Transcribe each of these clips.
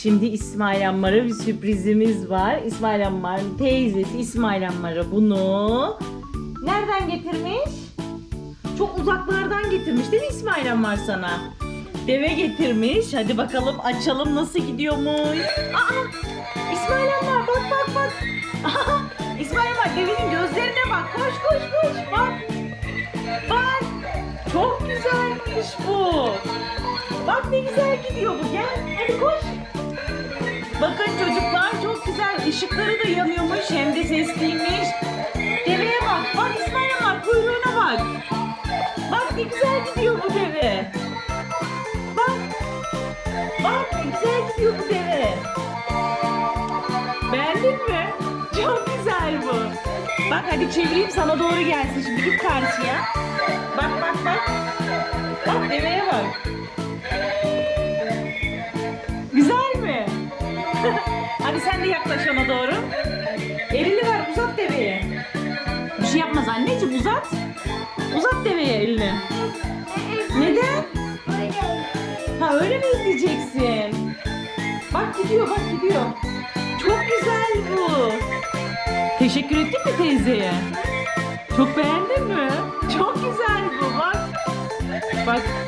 Şimdi İsmail Ammar'a bir sürprizimiz var. İsmail Ammar'ın teyzesi İsmail Ammar'a bunu nereden getirmiş? Çok uzaklardan getirmiş değil mi İsmail Ammar sana? Deve getirmiş. Hadi bakalım açalım nasıl gidiyormuş. Aa! İsmail Ammar bak bak bak. Aha, İsmail Ammar devenin gözlerine bak. Koş koş koş bak. Bak. Çok güzelmiş bu. Bak ne güzel gidiyor bu. Gel hadi koş. Bakın çocuklar çok güzel. Işıkları da yanıyormuş hem de sesliymiş. Deveye bak. Bak İsmail Ammar kuyruğuna bak. Bak ne güzel gidiyor bu deve. Bak. Bak ne güzel gidiyor bu deve. Beğendin mi? Çok güzel bu. Bak hadi çevireyim sana doğru gelsin. Şimdi git karşıya. Bak bak bak. Bak deveye bak. Hadi sen de yaklaş ona doğru. Elini ver uzat deveye. Bir şey yapmaz anneciğim uzat. Uzat deveye elini. Neden? Ha öyle mi izleyeceksin? Bak gidiyor bak gidiyor. Çok güzel bu. Teşekkür ettin mi teyzeye? Çok beğendin mi? Çok güzel bu bak. Bak.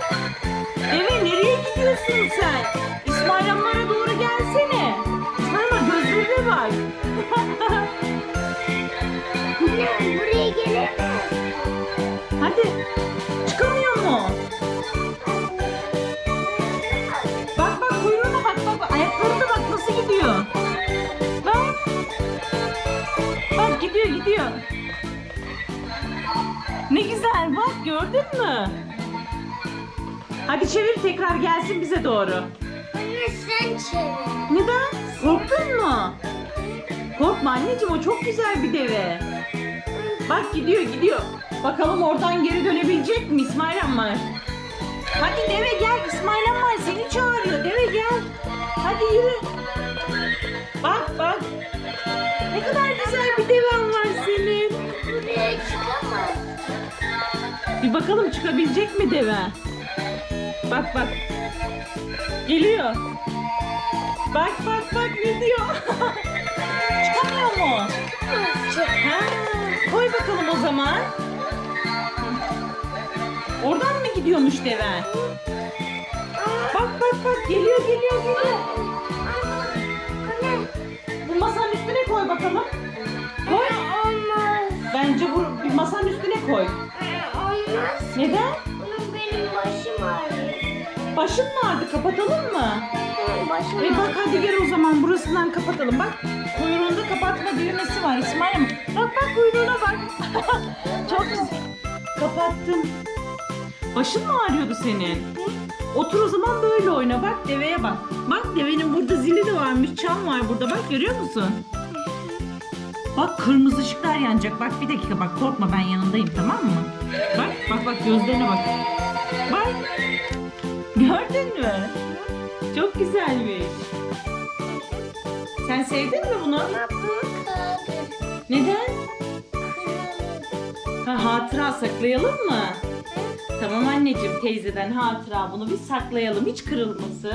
Gözlerine bak. Buraya gelemez. Hadi. Çıkamıyor mu? Bak bak kuyruğuna bak bak. bak. Ayaklarına bak nasıl gidiyor. Bak. Bak gidiyor gidiyor. Ne güzel bak gördün mü? Hadi çevir tekrar gelsin bize doğru. Anne sen çevir. Korkma anneciğim o çok güzel bir deve. Bak gidiyor gidiyor. Bakalım oradan geri dönebilecek mi İsmail Ammar? Hadi deve gel İsmail Ammar seni çağırıyor. Deve gel. Hadi yürü. Bak bak. Ne kadar güzel bir deven var senin. Buraya çıkamaz. Bir bakalım çıkabilecek mi deve? Bak bak. Geliyor. Bak bak bak gidiyor. Mu? Ha, koy bakalım o zaman. Oradan mı gidiyormuş deve? Bak bak bak geliyor geliyor geliyor. Bu masanın üstüne koy bakalım. Koy. Bence bu bir masanın üstüne koy. Neden? Başın mı ağrıdı? Kapatalım mı? Başım E bak hadi gel o zaman burasından kapatalım. Bak kuyruğunda kapatma düğmesi var İsmail mi? Bak bak kuyruğuna bak. Çok güzel. Kapattım. Başın mı ağrıyordu senin? Otur o zaman böyle oyna. Bak deveye bak. Bak devenin burada zili de varmış. Çam var burada. Bak görüyor musun? Bak kırmızı ışıklar yanacak. Bak bir dakika bak korkma ben yanındayım tamam mı? Bak bak bak gözlerine bak. Bak. Güzelmiş. Sen sevdin mi bunu? Ama bu kaldı. Neden? Ha, hatıra saklayalım mı? Tamam anneciğim teyzeden hatıra bunu bir saklayalım hiç kırılması.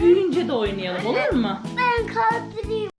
Büyüyünce de oynayalım olur mu? Ben kaldırayım.